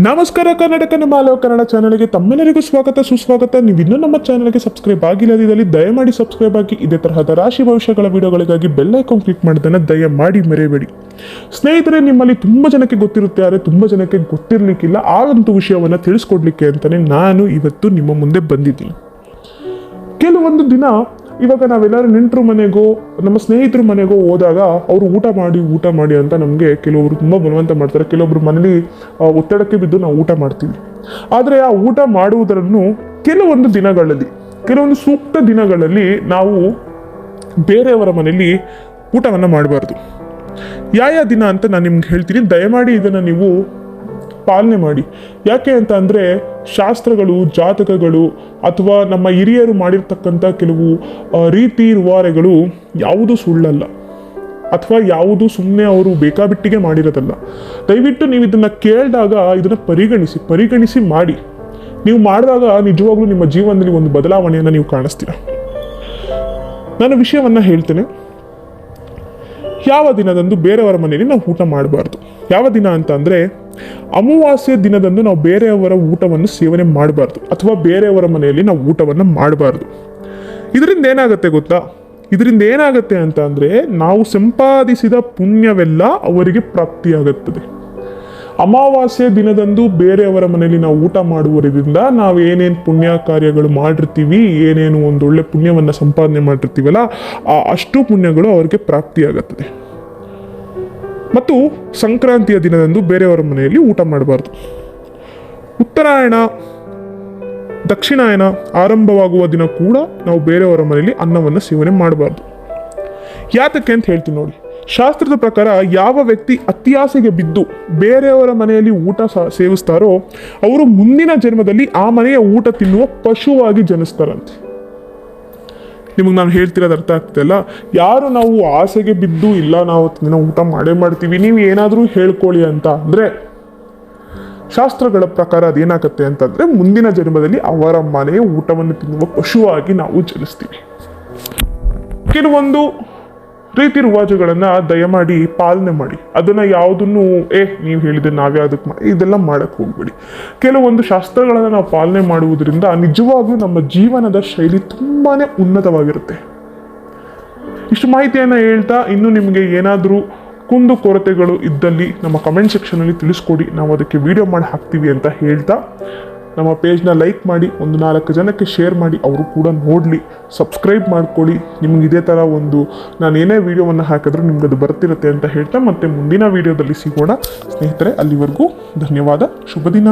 ನಮಸ್ಕಾರ ಕರ್ನಾಟಕ ನಮ್ಮ ಅಲೋ ಕನ್ನಡ ಚಾನಲ್ಗೆ ತಮ್ಮೆಲ್ಲರಿಗೂ ಸ್ವಾಗತ, ಸುಸ್ವಾಗತ. ನೀವು ಇನ್ನೂ ನಮ್ಮ ಚಾನಲ್ಗೆ ಸಬ್ಸ್ಕ್ರೈಬ್ ಆಗಿಲ್ಲದಿದ್ದಲ್ಲಿ ದಯಮಾಡಿ ಸಬ್ಸ್ಕ್ರೈಬ್ ಆಗಿ, ಇದೇ ತರಹದ ರಾಶಿ ಭವಿಷ್ಯಗಳ ವಿಡಿಯೋಗಳಿಗಾಗಿ ಬೆಲ್ ಐಕಾನ್ ಕ್ಲಿಕ್ ಮಾಡೋದನ್ನು ದಯಮಾಡಿ ಮರೆಯಬೇಡಿ. ಸ್ನೇಹಿತರೆ, ನಿಮ್ಮಲ್ಲಿ ತುಂಬ ಜನಕ್ಕೆ ಗೊತ್ತಿರುತ್ತೆ, ಆದರೆ ತುಂಬ ಜನಕ್ಕೆ ಗೊತ್ತಿರಲಿಕ್ಕಿಲ್ಲ. ಆ ಒಂದು ವಿಷಯವನ್ನು ತಿಳಿಸ್ಕೊಡ್ಲಿಕ್ಕೆ ಅಂತಲೇ ನಾನು ಇವತ್ತು ನಿಮ್ಮ ಮುಂದೆ ಬಂದಿದ್ದೀನಿ. ಕೆಲವೊಂದು ದಿನ ಇವಾಗ ನಾವೆಲ್ಲರೂ ನೆಂಟರು ಮನೆಗೋ, ನಮ್ಮ ಸ್ನೇಹಿತರ ಮನೆಗೋ ಹೋದಾಗ ಅವರು ಊಟ ಮಾಡಿ ಊಟ ಮಾಡಿ ಅಂತ ನಮಗೆ ಕೆಲವರು ತುಂಬ ಬಲವಂತ ಮಾಡ್ತಾರೆ. ಕೆಲವೊಬ್ರು ಮನೇಲಿ ಒತ್ತಡಕ್ಕೆ ಬಿದ್ದು ನಾವು ಊಟ ಮಾಡ್ತೀವಿ. ಆದರೆ ಆ ಊಟ ಮಾಡುವುದರನ್ನು ಕೆಲವೊಂದು ದಿನಗಳಲ್ಲಿ, ಕೆಲವೊಂದು ಸೂಕ್ತ ದಿನಗಳಲ್ಲಿ ನಾವು ಬೇರೆಯವರ ಮನೆಯಲ್ಲಿ ಊಟವನ್ನು ಮಾಡಬಾರ್ದು. ಯಾವ ದಿನ ಅಂತ ನಾನು ನಿಮ್ಗೆ ಹೇಳ್ತೀನಿ. ದಯಮಾಡಿ ಇದನ್ನು ನೀವು ಪಾಲನೆ ಮಾಡಿ. ಯಾಕೆ ಅಂತ ಅಂದರೆ ಶಾಸ್ತ್ರಗಳು, ಜಾತಕಗಳು ಅಥವಾ ನಮ್ಮ ಹಿರಿಯರು ಮಾಡಿರ್ತಕ್ಕಂಥ ಕೆಲವು ರೀತಿ ರುವಾರೆಗಳು ಯಾವುದೂ ಸುಳ್ಳಲ್ಲ ಅಥವಾ ಯಾವುದು ಸುಮ್ಮನೆ ಅವರು ಬೇಕಾಬಿಟ್ಟಿಗೆ ಮಾಡಿರೋದಲ್ಲ. ದಯವಿಟ್ಟು ನೀವು ಇದನ್ನು ಕೇಳಿದಾಗ ಇದನ್ನು ಪರಿಗಣಿಸಿ ಪರಿಗಣಿಸಿ ಮಾಡಿ. ನೀವು ಮಾಡಿದಾಗ ನಿಜವಾಗ್ಲೂ ನಿಮ್ಮ ಜೀವನದಲ್ಲಿ ಒಂದು ಬದಲಾವಣೆಯನ್ನು ನೀವು ಕಾಣಿಸ್ತೀರ. ನಾನು ವಿಷಯವನ್ನು ಹೇಳ್ತೇನೆ. ಯಾವ ದಿನದಂದು ಬೇರೆಯವರ ಮನೆಯಲ್ಲಿ ನಾವು ಊಟ ಮಾಡಬಾರ್ದು? ಯಾವ ದಿನ ಅಂತ ಅಂದರೆ ಅಮಾವಾಸ್ಯ ದಿನದಂದು ನಾವು ಬೇರೆಯವರ ಊಟವನ್ನು ಸೇವನೆ ಮಾಡಬಾರ್ದು ಅಥವಾ ಬೇರೆಯವರ ಮನೆಯಲ್ಲಿ ನಾವು ಊಟವನ್ನು ಮಾಡಬಾರ್ದು. ಇದರಿಂದ ಏನಾಗುತ್ತೆ ಗೊತ್ತಾ? ಇದರಿಂದ ಏನಾಗುತ್ತೆ ಅಂತ ಅಂದರೆ ನಾವು ಸಂಪಾದಿಸಿದ ಪುಣ್ಯವೆಲ್ಲ ಅವರಿಗೆ ಪ್ರಾಪ್ತಿಯಾಗುತ್ತದೆ. ಅಮಾವಾಸ್ಯೆ ದಿನದಂದು ಬೇರೆಯವರ ಮನೆಯಲ್ಲಿ ನಾವು ಊಟ ಮಾಡುವುದರಿಂದ ನಾವು ಏನೇನು ಪುಣ್ಯ ಕಾರ್ಯಗಳು ಮಾಡಿರ್ತೀವಿ, ಏನೇನು ಒಳ್ಳೆ ಪುಣ್ಯವನ್ನು ಸಂಪಾದನೆ ಮಾಡಿರ್ತೀವಲ್ಲ, ಆ ಅಷ್ಟು ಪುಣ್ಯಗಳು ಅವರಿಗೆ ಪ್ರಾಪ್ತಿಯಾಗುತ್ತದೆ. ಮತ್ತು ಸಂಕ್ರಾಂತಿಯ ದಿನದಂದು ಬೇರೆಯವರ ಮನೆಯಲ್ಲಿ ಊಟ ಮಾಡಬಾರ್ದು. ಉತ್ತರಾಯಣ, ದಕ್ಷಿಣಾಯನ ಆರಂಭವಾಗುವ ದಿನ ಕೂಡ ನಾವು ಬೇರೆಯವರ ಮನೆಯಲ್ಲಿ ಅನ್ನವನ್ನು ಸೇವನೆ ಮಾಡಬಾರ್ದು. ಯಾತಕ್ಕೆ ಅಂತ ಹೇಳ್ತೀನಿ ನೋಡಿ. ಶಾಸ್ತ್ರದ ಪ್ರಕಾರ ಯಾವ ವ್ಯಕ್ತಿ ಅತ್ಯಾಸೆಗೆ ಬಿದ್ದು ಬೇರೆಯವರ ಮನೆಯಲ್ಲಿ ಊಟ ಸೇವಿಸ್ತಾರೋ ಅವರು ಮುಂದಿನ ಜನ್ಮದಲ್ಲಿ ಆ ಮನೆಯ ಊಟ ತಿನ್ನುವ ಪಶುವಾಗಿ ಜನಿಸ್ತಾರಂತೆ. ನಿಮಗೆ ನಾನು ಹೇಳ್ತಿರೋದು ಅರ್ಥ ಆಗ್ತಿಲ್ಲ ಯಾರು ನಾವು ಆಸೆಗೆ ಬಿದ್ದು ಇಲ್ಲ ನಾವು ದಿನ ಊಟ ಮಾಡೇ ಮಾಡ್ತೀವಿ, ನೀವು ಏನಾದರೂ ಹೇಳ್ಕೊಳ್ಳಿ ಅಂತ ಅಂದರೆ ಶಾಸ್ತ್ರಗಳ ಪ್ರಕಾರ ಅದೇನಾಗುತ್ತೆ ಅಂತಂದರೆ ಮುಂದಿನ ಜನ್ಮದಲ್ಲಿ ಅವರ ಮನೆಯ ಊಟವನ್ನು ತಿನ್ನುವ ಪಶುವಾಗಿ ನಾವು ಜನಿಸ್ತೀವಿ. ಕೆಲವೊಂದು ರೀತಿ ರಿವಾಜುಗಳನ್ನು ದಯಮಾಡಿ ಪಾಲನೆ ಮಾಡಿ. ಅದನ್ನು ಯಾವುದನ್ನು, ಏ, ನೀವು ಹೇಳಿದ್ರೆ ನಾವೇ ಅದಕ್ಕೆ ಮಾಡಿ ಇದೆಲ್ಲ ಮಾಡಕ್ಕೆ ಹೋಗ್ಬೇಡಿ. ಕೆಲವೊಂದು ಶಾಸ್ತ್ರಗಳನ್ನು ನಾವು ಪಾಲನೆ ಮಾಡುವುದರಿಂದ ನಿಜವಾಗ್ಲೂ ನಮ್ಮ ಜೀವನದ ಶೈಲಿ ತುಂಬಾ ಉನ್ನತವಾಗಿರುತ್ತೆ. ಇಷ್ಟು ಮಾಹಿತಿಯನ್ನು ಹೇಳ್ತಾ ಇನ್ನು ನಿಮಗೆ ಏನಾದರೂ ಕುಂದು ಕೊರತೆಗಳು ಇದ್ದಲ್ಲಿ ನಮ್ಮ ಕಮೆಂಟ್ ಸೆಕ್ಷನಲ್ಲಿ ತಿಳಿಸ್ಕೊಡಿ. ನಾವು ಅದಕ್ಕೆ ವಿಡಿಯೋ ಮಾಡಿ ಹಾಕ್ತೀವಿ ಅಂತ ಹೇಳ್ತಾ ನಮ್ಮ ಪೇಜ್ನ ಲೈಕ್ ಮಾಡಿ, ಒಂದು ನಾಲ್ಕು ಜನಕ್ಕೆ ಶೇರ್ ಮಾಡಿ, ಅವರು ಕೂಡ ನೋಡಲಿ ಸಬ್ಸ್ಕ್ರೈಬ್ ಮಾಡ್ಕೊಳ್ಳಿ. ನಿಮ್ಗೆ ಇದೇ ಥರ ಒಂದು ನಾನು ಏನೇ ವೀಡಿಯೋವನ್ನು ಹಾಕಿದ್ರೂ ನಿಮ್ಗೆ ಅದು ಬರ್ತಿರುತ್ತೆ ಅಂತ ಹೇಳ್ತಾ ಮತ್ತೆ ಮುಂದಿನ ವೀಡಿಯೋದಲ್ಲಿ ಸಿಗೋಣ. ಸ್ನೇಹಿತರೆ, ಅಲ್ಲಿವರೆಗೂ ಧನ್ಯವಾದ, ಶುಭ ದಿನ.